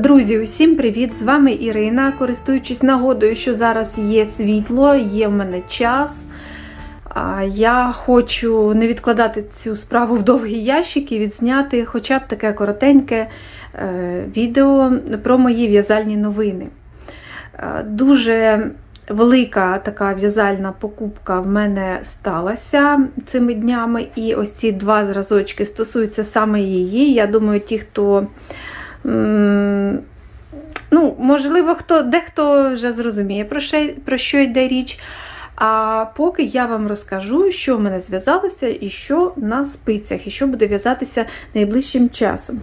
Друзі, усім привіт! З вами Ірина. Користуючись нагодою, що зараз є світло, є в мене час. Я хочу не відкладати цю справу в довгі ящики, відзняти хоча б таке коротеньке е, відео про мої в'язальні новини. Е, Дуже велика така в'язальна покупка в мене сталася цими днями, і ось ці два зразочки стосуються саме її. Я думаю, ті, хто. Ну, можливо, хто, дехто вже зрозуміє, про що, про що йде річ. А поки я вам розкажу, що в мене зв'язалося і що на спицях, і що буде в'язатися найближчим часом.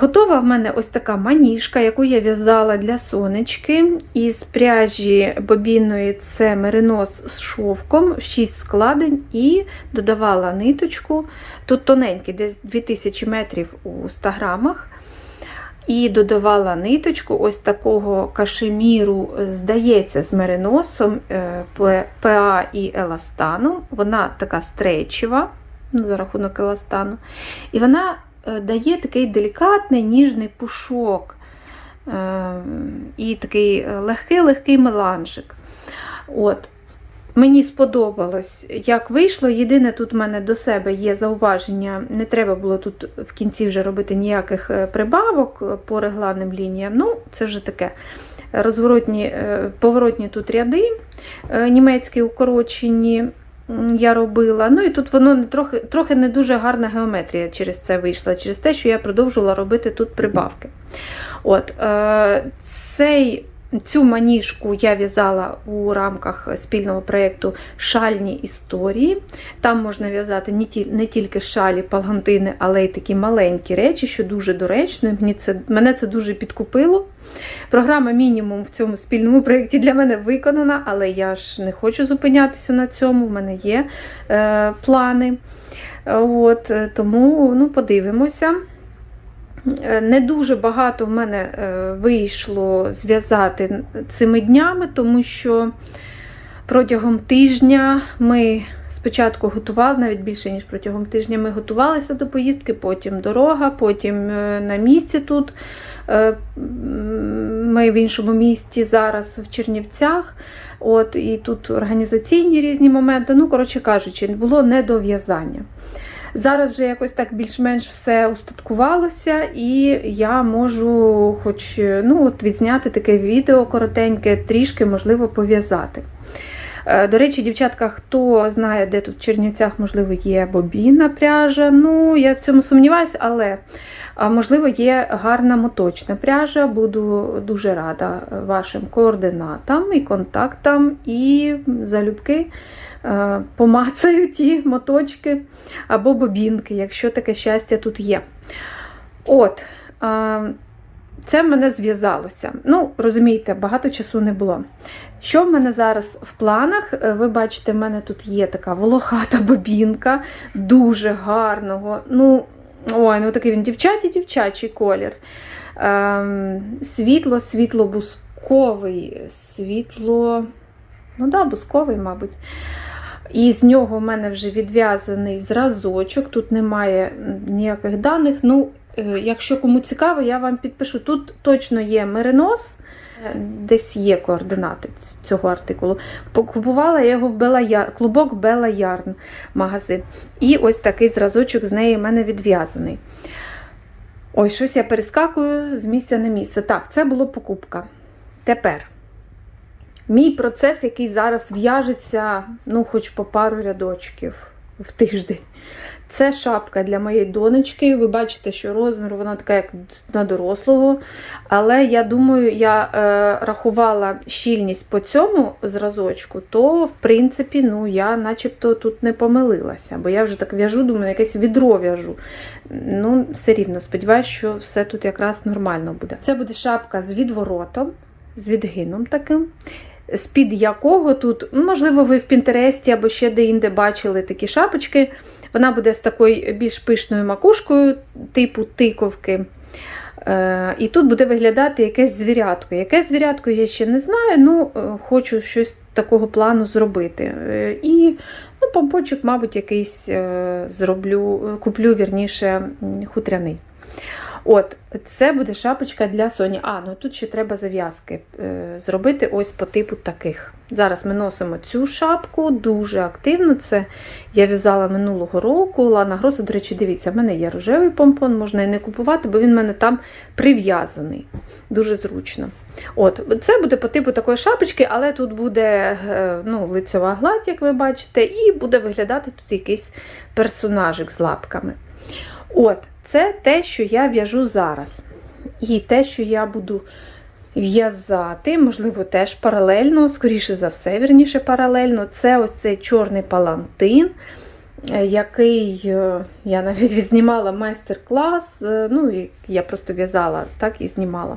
Готова в мене ось така маніжка, яку я в'язала для сонечки. Із пряжі бобінної це меринос з шовком, 6 складень, і додавала ниточку. Тут тоненький, десь 2000 метрів у 100 грамах. І додавала ниточку ось такого кашеміру, здається, з мериносом е, ПА і еластаном. Вона така стрейчева ну, за рахунок еластану. І вона дає такий делікатний ніжний пушок. е, І такий легкий-легкий меланжик. От. Мені сподобалось, як вийшло. Єдине, тут в мене до себе є зауваження. Не треба було тут в кінці вже робити ніяких е, прибавок е, по регланним лініям. Ну, це вже таке. Розворотні, е, поворотні тут ряди е, німецькі укорочені я робила. Ну і тут воно трохи, трохи не дуже гарна геометрія через це вийшла, через те, що я продовжувала робити тут прибавки. От, е, цей Цю маніжку я в'язала у рамках спільного проєкту Шальні історії. Там можна в'язати не, ті, не тільки шалі, палгантини, але й такі маленькі речі, що дуже доречно. Мені це, мене це дуже підкупило. Програма мінімум в цьому спільному проєкті для мене виконана, але я ж не хочу зупинятися на цьому. В мене є е, плани. От, е, тому ну, подивимося. Е, Не дуже багато в мене е, вийшло зв'язати цими днями, тому що протягом тижня ми спочатку готували, навіть більше, ніж протягом тижня, ми готувалися до поїздки, потім дорога, потім е, на місці тут. Ми в іншому місті зараз в Чернівцях. От, І тут організаційні різні моменти. Ну, коротше кажучи, було недов'язання. Зараз вже якось так більш-менш все устаткувалося, і я можу хоч ну, от відзняти таке відео коротеньке, трішки, можливо, пов'язати. Е, До речі, дівчатка, хто знає, де тут в Чернівцях, можливо, є бобінна пряжа. Ну, я в цьому сумніваюся, але можливо, є гарна моточна пряжа. Буду дуже рада вашим координатам і контактам, і залюбки помацаю ті моточки або бобінки, якщо таке щастя тут є. От, е, це в мене зв'язалося. Ну, розумієте, багато часу не було. Що в мене зараз в планах? Е, Ви бачите, в мене тут є така волохата бобінка, дуже гарного. Ну, ой, ну такий він дівчаті-дівчачий колір. Ем, світло, світло-бусковий, світло, ну да, бусковий, мабуть. І з нього в мене вже відв'язаний зразочок, тут немає ніяких даних. Ну, е, якщо кому цікаво, я вам підпишу. Тут точно є меринос, е, десь є координати цього артикулу. Купувала я його в Бела клубок Бела Ярн магазин. І ось такий зразочок з неї в мене відв'язаний. Ой, щось я перескакую з місця на місце. Так, це була покупка. Тепер. Мій процес, який зараз в'яжеться, ну, хоч по пару рядочків в тиждень. Це шапка для моєї донечки. Ви бачите, що розмір вона така, як на дорослого. Але я думаю, я е, рахувала щільність по цьому зразочку, то, в принципі, ну, я начебто тут не помилилася. Бо я вже так в'яжу, думаю, якесь відро в'яжу. Ну, все рівно, сподіваюся, що все тут якраз нормально буде. Це буде шапка з відворотом, з відгином таким з-під якого тут, ну, можливо, ви в Пінтересті або ще де-інде бачили такі шапочки. Вона буде з такою більш пишною макушкою, типу тиковки. Е, І тут буде виглядати якесь звірятко. Яке звірятко я ще не знаю, ну е, хочу щось такого плану зробити. Е, І ну, помпочок, мабуть, якийсь зроблю, куплю вірніше, хутряний. От, це буде шапочка для Соні. А, ну тут ще треба зав'язки е, зробити ось по типу таких. Зараз ми носимо цю шапку дуже активно. Це я в'язала минулого року. Лана Гроса, до речі, дивіться, в мене є рожевий помпон, можна і не купувати, бо він в мене там прив'язаний. Дуже зручно. От, Це буде по типу такої шапочки, але тут буде е, ну, лицьова гладь, як ви бачите, і буде виглядати тут якийсь персонажик з лапками. От, Це те, що я в'яжу зараз. І те, що я буду в'язати, можливо, теж паралельно, скоріше за все, вірніше паралельно, це ось цей чорний палантин, е, який е, я навіть відзнімала майстер-клас. е, Ну, я просто в'язала так і знімала.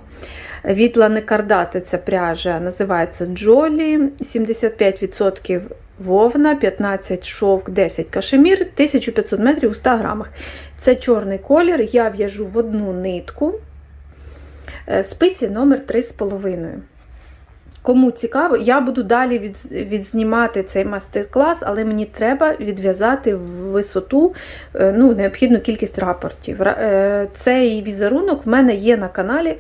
Від ланекардати ця пряжа називається Джолі, 75% вовна, 15 шовк, 10 кашемір, 1500 метрів у 100 грамах. Це чорний колір, я в'яжу в одну нитку. Е, Спиці номер 3,5. Кому цікаво, я буду далі від, відзнімати цей мастер-клас, але мені треба відв'язати в висоту е, ну, необхідну кількість рапортів. Е, Цей візерунок в мене є на каналі.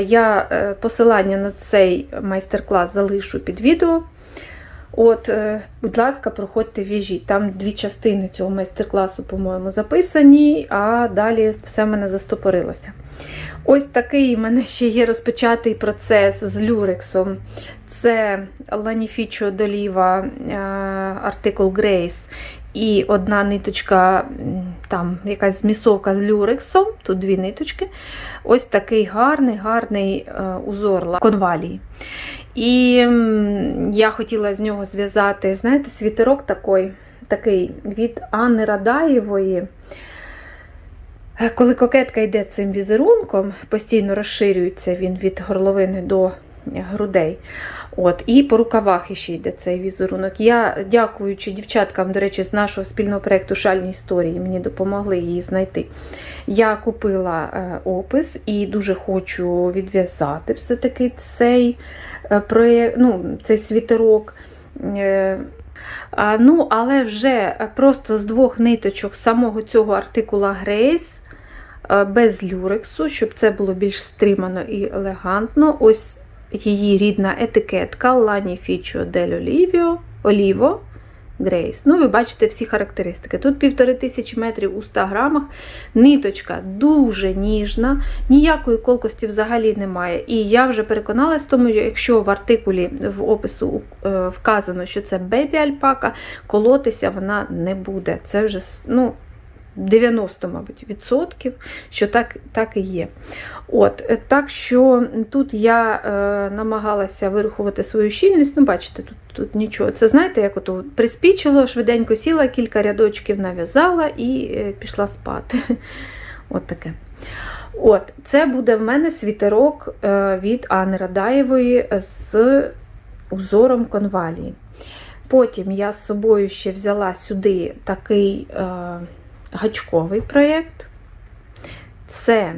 Я посилання на цей майстер-клас залишу під відео. От, е, будь ласка, проходьте в'яжіть. Там дві частини цього майстер-класу, по-моєму, записані, а далі все в мене застопорилося. Ось такий в мене ще є розпочатий процес з люрексом. Це Ланіфічо Доліва, е, артикул Грейс і одна ниточка, там якась змісовка з люрексом, тут дві ниточки. Ось такий гарний, гарний е, узор конвалії. І я хотіла з нього зв'язати, знаєте, світерок такий, такий від Анни Радаєвої. Е, Коли кокетка йде цим візерунком, постійно розширюється він від горловини до грудей. От, І по рукавах ще йде цей візерунок. Я, дякуючи дівчаткам, до речі, з нашого спільного проєкту Шальні історії, мені допомогли її знайти. Я купила е, опис і дуже хочу відв'язати все-таки цей е, проєкт, ну, цей світерок. Е, Ну, але вже просто з двох ниточок самого цього артикула е, без люрексу, щоб це було більш стримано і елегантно. Ось її рідна етикетка Lanificio dell'Olivio Olivo Grace. Ну, ви бачите всі характеристики. Тут півтори тисячі метрів у 100 грамах. Ниточка дуже ніжна, ніякої колкості взагалі немає. І я вже переконалась тому, якщо в артикулі в опису е, вказано, що це бебі альпака, колотися вона не буде. Це вже ну, 90, мабуть, відсотків, що так, так і є. От, е, Так що тут я е, намагалася вирахувати свою щільність. Ну, бачите, тут, тут нічого. Це знаєте, як ото приспічило, швиденько сіла, кілька рядочків нав'язала і е, пішла спати. От таке. От, Це буде в мене світерок е, від Анни Радаєвої з узором конвалії. Потім я з собою ще взяла сюди такий е, гачковий проєкт. Це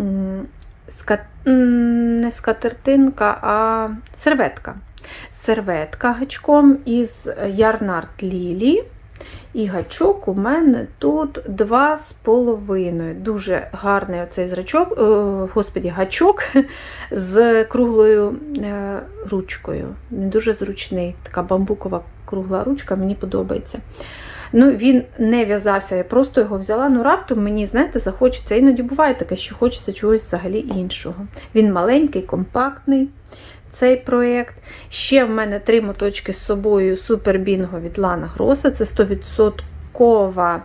м, ска- не скатертинка, а серветка. Серветка гачком із Ярнард Лілі. І гачок у мене тут 2,5. Дуже гарний оцей зрачок, е, господі, гачок з круглою е, ручкою. Дуже зручний, така бамбукова кругла ручка, мені подобається. Ну, Він не в'язався, я просто його взяла. Ну, раптом мені, знаєте, захочеться. Іноді буває таке, що хочеться чогось взагалі іншого. Він маленький, компактний. Цей проєкт. Ще в мене три моточки з собою Супер Бінго від Лана Гроса. Це 100%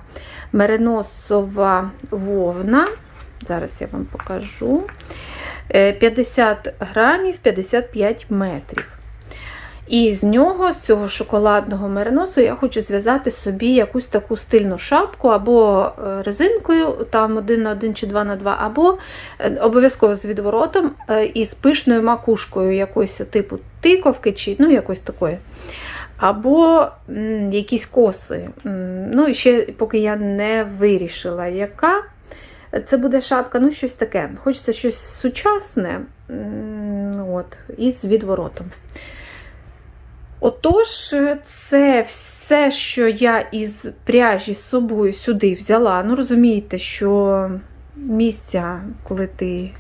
мериносова вовна. Зараз я вам покажу. Е, 50 грамів 55 метрів. І з нього, з цього шоколадного мериносу, я хочу зв'язати собі якусь таку стильну шапку або е, резинкою, там 1 на 1 чи 2 на 2, або е, обов'язково з відворотом е, і з пишною макушкою якоїсь типу тиковки, чи ну, якось такої. Або м, якісь коси. Ну, ще поки я не вирішила, яка це буде шапка, ну щось таке. Хочеться щось сучасне м, от, і з відворотом. Отож, це все, що я із пряжі з собою сюди взяла. Ну, розумієте, що місця, коли ти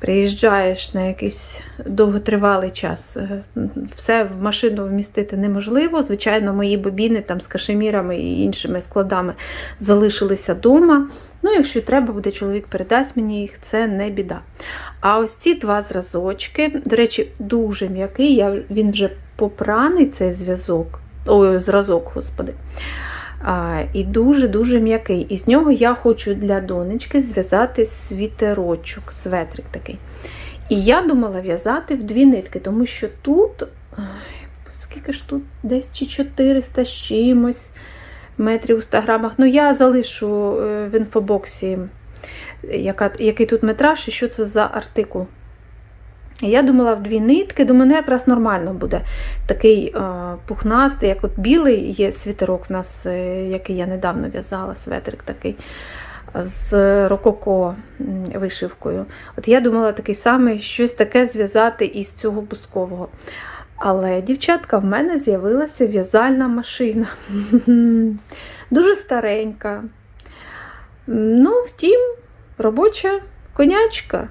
приїжджаєш на якийсь довготривалий час. Е, Все в машину вмістити неможливо. Звичайно, мої бобіни там з кашемірами і іншими складами залишилися вдома. Ну, якщо треба буде, чоловік передасть мені їх, це не біда. А ось ці два зразочки, до речі, дуже м'який, він вже попраний цей зв'язок, ой, зразок, господи. І дуже-дуже м'який. І з нього я хочу для донечки зв'язати світерочок, светрик такий. І я думала в'язати в дві нитки, тому що тут, скільки ж тут, десь чи 400 з чимось метрів у 100 грамах. Ну, я залишу е, в інфобоксі, яка, який тут метраж і що це за артикул. Я думала в дві нитки, думаю, ну якраз нормально буде. Такий е, пухнастий, як от білий є світерок в нас, е, який я недавно в'язала, светрик такий з рококо вишивкою. От я думала такий самий щось таке зв'язати із цього бускового. Але, дівчатка, в мене з'явилася в'язальна машина. Дуже старенька. Ну, втім, робоча конячка.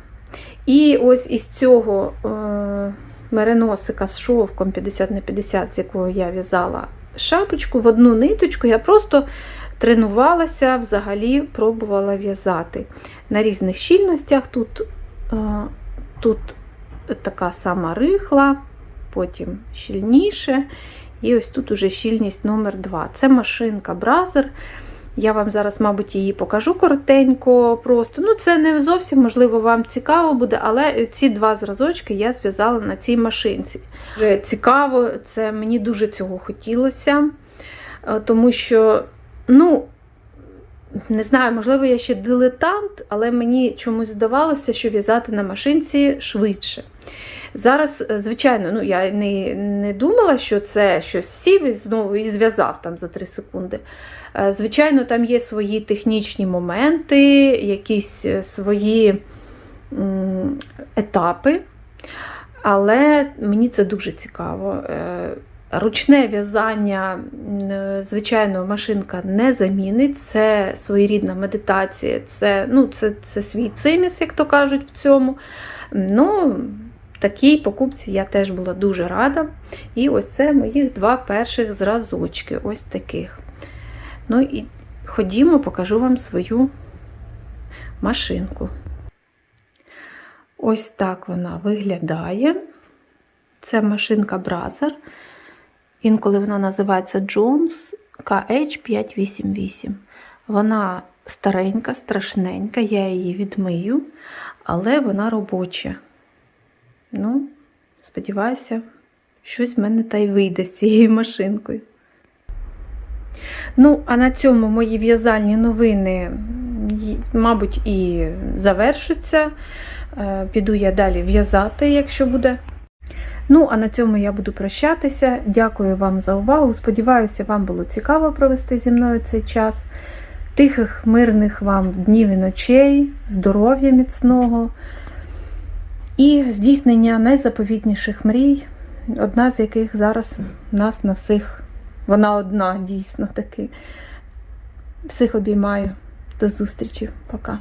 І ось із цього е, мериносика з шовком 50 на 50, з якого я в'язала шапочку, в одну ниточку я просто тренувалася, взагалі пробувала в'язати. На різних щільностях тут, е, тут така сама рихла, потім щільніше. І ось тут уже щільність номер 2 Це машинка Бразер. Я вам зараз, мабуть, її покажу коротенько. просто. Ну, Це не зовсім, можливо, вам цікаво буде, але ці два зразочки я зв'язала на цій машинці. Вже цікаво, це мені дуже цього хотілося, е, тому що, ну, не знаю, можливо, я ще дилетант, але мені чомусь здавалося, що в'язати на машинці швидше. Зараз, е, звичайно, ну я не не думала, що це щось сів і знову і зв'язав там за 3 секунди. Е, Звичайно, там є свої технічні моменти, якісь е, свої етапи, але мені це дуже цікаво. Ручне в'язання, звичайно, машинка не замінить, це своєрідна медитація, це, ну, це, це свій циміс, як то кажуть, в цьому. Ну, Такій покупці я теж була дуже рада. І ось це моїх два перших зразочки, ось таких. Ну і ходімо, покажу вам свою машинку. Ось так вона виглядає. Це машинка Бразер. Інколи вона називається Jones KH588. Вона старенька, страшненька, я її відмию, але вона робоча. Ну, сподіваюся, щось в мене та й вийде з цією машинкою. Ну, а на цьому мої в'язальні новини, мабуть, і завершуться. Е, Піду я далі в'язати, якщо буде. Ну, а на цьому я буду прощатися. Дякую вам за увагу. Сподіваюся, вам було цікаво провести зі мною цей час. Тихих, мирних вам днів і ночей, здоров'я міцного. І здійснення найзаповітніших мрій, одна з яких зараз нас на всіх, вона одна дійсно таки. Всіх обіймаю. До зустрічі. Пока.